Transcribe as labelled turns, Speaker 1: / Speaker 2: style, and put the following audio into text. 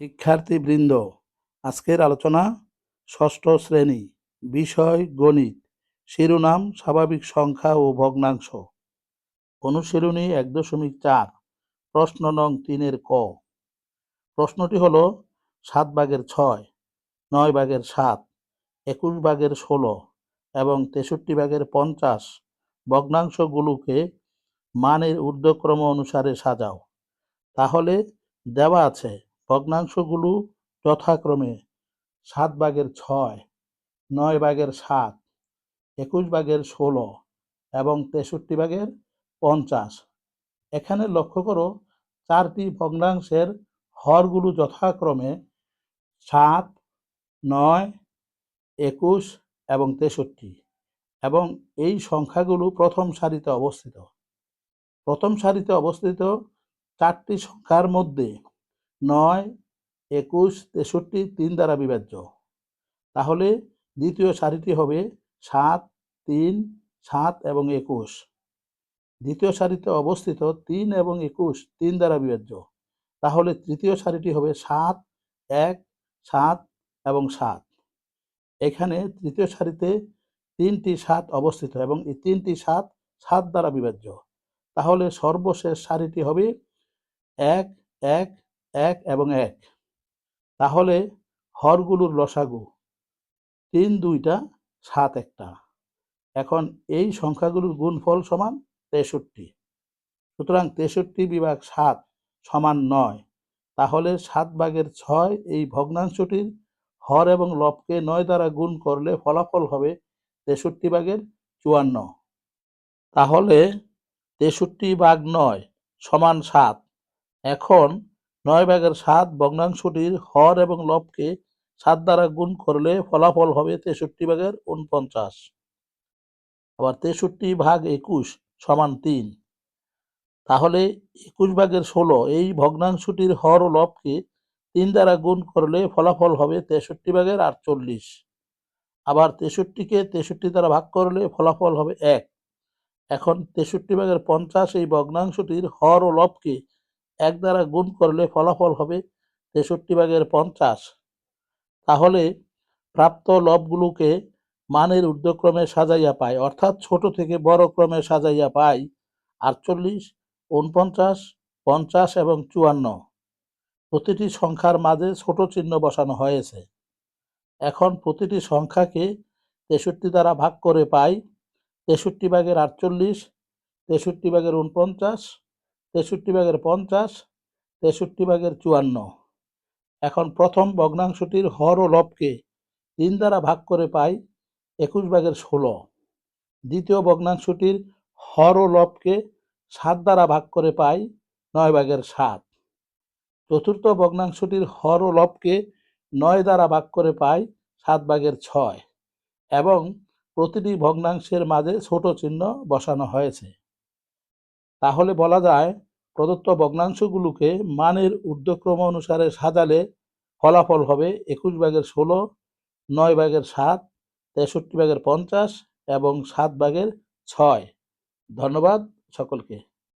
Speaker 1: শিক্ষার্থীবৃন্দ, আজকের আলোচনা ষষ্ঠ শ্রেণি, বিষয় গণিত, শিরোনাম স্বাভাবিক সংখ্যা ও ভগ্নাংশ। অনুশীলনী এক দশমিক চার, প্রশ্ন নং তিনের ক। প্রশ্নটি হলো সাত ভাগের ছয়, নয় ভাগের সাত, একুশ ভাগের ষোলো এবং তেষট্টি ভাগের পঞ্চাশ ভগ্নাংশগুলোকে মানের ঊর্ধ্বক্রম অনুসারে সাজাও। তাহলে দেওয়া আছে ভগ্নাংশগুলো যথাক্রমে সাত ভাগের ছয়, নয় ভাগের সাত, একুশ ভাগের ষোলো এবং তেষট্টি ভাগের পঞ্চাশ। এখানে লক্ষ্য করো, চারটি ভগ্নাংশের হরগুলো যথাক্রমে সাত, নয়, একুশ এবং তেষট্টি এবং এই সংখ্যাগুলো প্রথম সারিতে অবস্থিত। প্রথম সারিতে অবস্থিত চারটি সংখ্যার মধ্যে নয়, একুশ, তেষট্টি, তিন দ্বারা বিভাজ্য। তাহলে দ্বিতীয় সারিটি হবে সাত, তিন, সাত এবং একুশ। দ্বিতীয় সারিতে অবস্থিত তিন এবং একুশ তিন দ্বারা বিভাজ্য। তাহলে তৃতীয় সারিটি হবে সাত, এক, সাত এবং সাত। এখানে তৃতীয় সারিতে তিনটি সাত অবস্থিত এবং এই তিনটি সাত সাত দ্বারা বিভাজ্য। তাহলে সর্বশেষ সারিটি হবে এক এক এক এবং এক। তাহলে হরগুলোর লসাগু তিন, দুইটা, সাত, একটা। এখন এই সংখ্যাগুলোর গুণফল সমান তেষট্টি। সুতরাং তেষট্টি বিভাগ সাত সমান নয়। তাহলে সাত ভাগের ছয় এই ভগ্নাংশটির হর এবং লবকে নয় দ্বারা গুণ করলে ফলাফল হবে তেষট্টি ভাগের চুয়ান্ন। তাহলে তেষট্টি ভাগ নয় সমান সাত। এখন নয় ভাগের সাত ভগ্নাংশটির হর এবং লবকে সাত দ্বারা গুণ করলে ফলাফল হবে তেষট্টি ভাগের উনপঞ্চাশ আবার তেষট্টি ভাগ একুশ সমান তিন। তাহলে একুশ ভাগের ষোলো, এই ভগ্নাংশটির হর ও লবকে তিন দ্বারা গুণ করলে ফলাফল হবে তেষট্টি ভাগের আটচল্লিশ। আবার তেষট্টিকে তেষট্টি দ্বারা ভাগ করলে ফলাফল হবে এক। এখন তেষট্টি ভাগের পঞ্চাশ, এই ভগ্নাংশটির হর ও লবকে এক দ্বারা গুণ করলে ফলাফল হবে তেষট্টি ভাগের পঞ্চাশ। তাহলে প্রাপ্ত লবগুলোকে মানের ঊর্ধ্বক্রমে সাজাইয়া পায়, অর্থাৎ ছোট থেকে বড় ক্রমে সাজাইয়া পায়। আটচল্লিশ উনপঞ্চাশ পঞ্চাশ এবং চুয়ান্ন। প্রতিটি সংখ্যার মাঝে ছোট চিহ্ন বসানো হয়েছে। এখন প্রতিটি সংখ্যাকে তেষট্টি দ্বারা ভাগ করে পাই, তেষট্টি ভাগের আটচল্লিশ, তেষট্টি ভাগের উনপঞ্চাশ তেষট্টি ভাগের পঞ্চাশ, তেষট্টি ভাগের চুয়ান্ন। এখন প্রথম ভগ্নাংশটির হর ও লবকে তিন দ্বারা ভাগ করে পাই একুশ ভাগের ষোলো। দ্বিতীয় ভগ্নাংশটির হর ও লবকে সাত দ্বারা ভাগ করে পাই নয় ভাগের সাত। চতুর্থ ভগ্নাংশটির হর ও লবকে নয় দ্বারা ভাগ করে পাই সাত ভাগের ছয় এবং প্রতিটি ভগ্নাংশের মাঝে ছোট চিহ্ন বসানো হয়েছে। তাহলে বলা যায় প্রদত্ত ভগ্নাংশগুলোকে মানের ঊর্ধ্বক্রম অনুসারে সাজালে ফলাফল হবে একুশ ভাগের ষোলো, নয় ভাগের সাত, তেষট্টি ভাগের পঞ্চাশ এবং সাত ভাগের ছয়। ধন্যবাদ সকলকে।